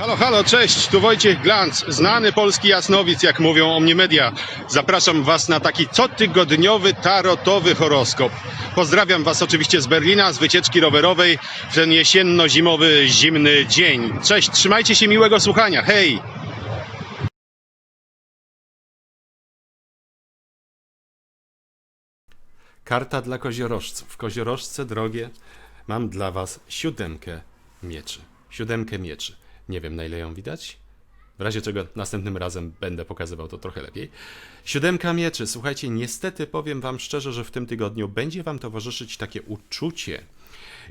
Halo, halo, cześć, tu Wojciech Glanc, znany polski jasnowic, jak mówią o mnie media. Zapraszam Was na taki cotygodniowy tarotowy horoskop. Pozdrawiam Was oczywiście z Berlina, z wycieczki rowerowej w ten jesienno-zimowy, zimny dzień. Cześć, trzymajcie się miłego słuchania, hej! Karta dla koziorożców. Koziorożce drogie, mam dla was siódemkę mieczy. Siódemkę mieczy. Nie wiem na ile ją widać. W razie czego następnym razem będę pokazywał to trochę lepiej. Siódemka mieczy. Słuchajcie, niestety powiem wam szczerze, że w tym tygodniu będzie wam towarzyszyć takie uczucie,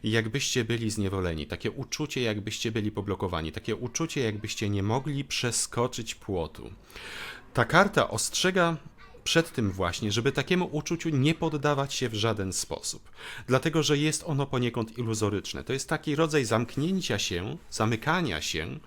jakbyście byli zniewoleni, takie uczucie, jakbyście byli poblokowani, takie uczucie, jakbyście nie mogli przeskoczyć płotu. Ta karta ostrzega przed tym właśnie, żeby takiemu uczuciu nie poddawać się w żaden sposób. Dlatego, że jest ono poniekąd iluzoryczne. To jest taki rodzaj zamknięcia się, zamykania się,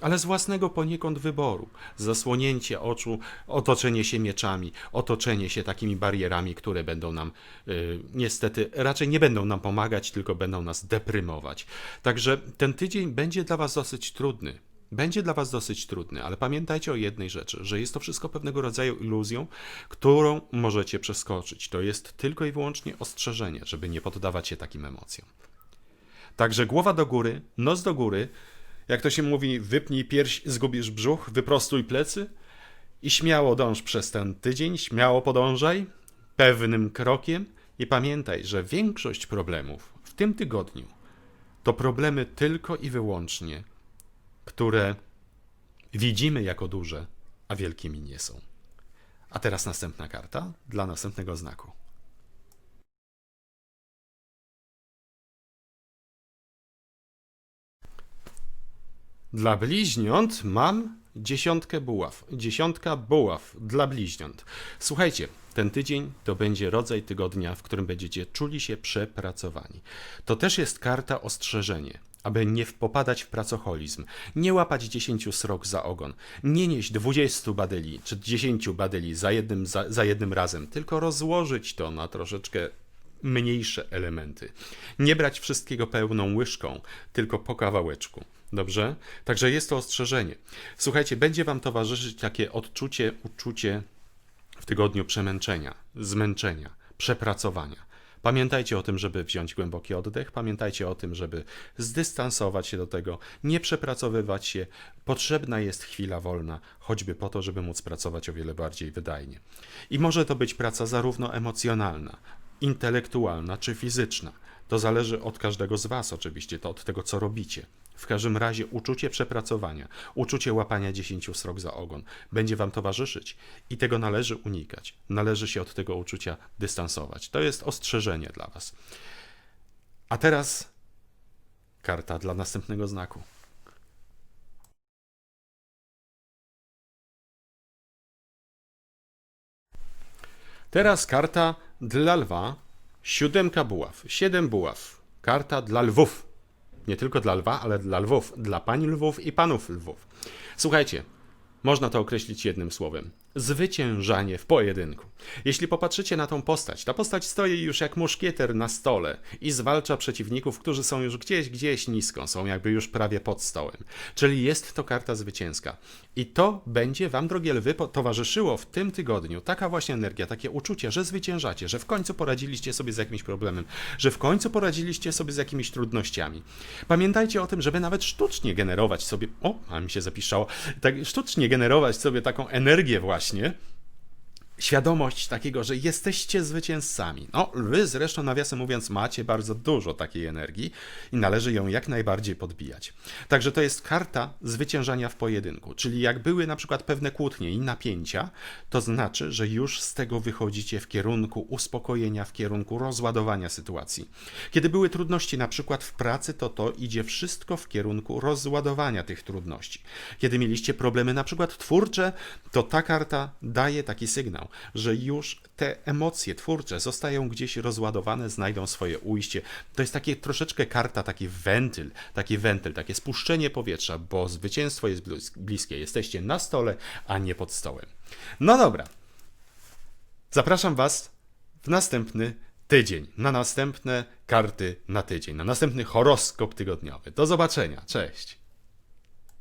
ale z własnego poniekąd wyboru. Zasłonięcie oczu, otoczenie się mieczami, otoczenie się takimi barierami, które będą nam y, niestety raczej nie będą nam pomagać, tylko będą nas deprymować. Także ten tydzień będzie dla Was dosyć trudny. Będzie dla Was dosyć trudny, ale pamiętajcie o jednej rzeczy, że jest to wszystko pewnego rodzaju iluzją, którą możecie przeskoczyć. To jest tylko i wyłącznie ostrzeżenie, żeby nie poddawać się takim emocjom. Także głowa do góry, nos do góry, jak to się mówi, wypnij pierś, zgubisz brzuch, wyprostuj plecy i śmiało dąż przez ten tydzień, śmiało podążaj pewnym krokiem i pamiętaj, że większość problemów w tym tygodniu to problemy tylko i wyłącznie które widzimy jako duże, a wielkimi nie są. A teraz następna karta dla następnego znaku. Dla bliźniąt mam dziesiątkę buław. Dziesiątka buław dla bliźniąt. Słuchajcie, ten tydzień to będzie rodzaj tygodnia, w którym będziecie czuli się przepracowani. To też jest karta ostrzeżenie aby nie popadać w pracoholizm, nie łapać 10 srok za ogon, nie nieść 20 badyli czy 10 badyli za jednym, za, za jednym razem, tylko rozłożyć to na troszeczkę mniejsze elementy. Nie brać wszystkiego pełną łyżką, tylko po kawałeczku. Dobrze? Także jest to ostrzeżenie. Słuchajcie, będzie Wam towarzyszyć takie odczucie, uczucie w tygodniu przemęczenia, zmęczenia, przepracowania. Pamiętajcie o tym, żeby wziąć głęboki oddech, pamiętajcie o tym, żeby zdystansować się do tego, nie przepracowywać się. Potrzebna jest chwila wolna, choćby po to, żeby móc pracować o wiele bardziej wydajnie. I może to być praca zarówno emocjonalna, intelektualna czy fizyczna. To zależy od każdego z Was, oczywiście, to od tego, co robicie. W każdym razie uczucie przepracowania, uczucie łapania 10 srok za ogon będzie Wam towarzyszyć i tego należy unikać. Należy się od tego uczucia dystansować. To jest ostrzeżenie dla Was. A teraz karta dla następnego znaku. Teraz karta dla lwa. Siódemka buław. Siedem buław. Karta dla lwów. Nie tylko dla lwa, ale dla lwów. Dla pań lwów i panów lwów. Słuchajcie, można to określić jednym słowem. Zwyciężanie w pojedynku. Jeśli popatrzycie na tą postać, ta postać stoi już jak muszkieter na stole i zwalcza przeciwników, którzy są już gdzieś, gdzieś nisko, są jakby już prawie pod stołem. Czyli jest to karta zwycięska. I to będzie Wam, drogie lwy, towarzyszyło w tym tygodniu. Taka właśnie energia, takie uczucie, że zwyciężacie, że w końcu poradziliście sobie z jakimś problemem, że w końcu poradziliście sobie z jakimiś trudnościami. Pamiętajcie o tym, żeby nawet sztucznie generować sobie, o, a mi się zapisało, tak sztucznie generować sobie taką energię właśnie, właśnie świadomość takiego, że jesteście zwycięzcami. No, wy zresztą, nawiasem mówiąc, macie bardzo dużo takiej energii i należy ją jak najbardziej podbijać. Także to jest karta zwyciężania w pojedynku, czyli jak były na przykład pewne kłótnie i napięcia, to znaczy, że już z tego wychodzicie w kierunku uspokojenia, w kierunku rozładowania sytuacji. Kiedy były trudności na przykład w pracy, to to idzie wszystko w kierunku rozładowania tych trudności. Kiedy mieliście problemy na przykład twórcze, to ta karta daje taki sygnał, że już te emocje twórcze zostają gdzieś rozładowane, znajdą swoje ujście. To jest takie troszeczkę karta, taki wentyl, taki wentyl, takie spuszczenie powietrza, bo zwycięstwo jest blis- bliskie. Jesteście na stole, a nie pod stołem. No dobra. Zapraszam Was w następny tydzień, na następne karty na tydzień, na następny horoskop tygodniowy. Do zobaczenia. Cześć.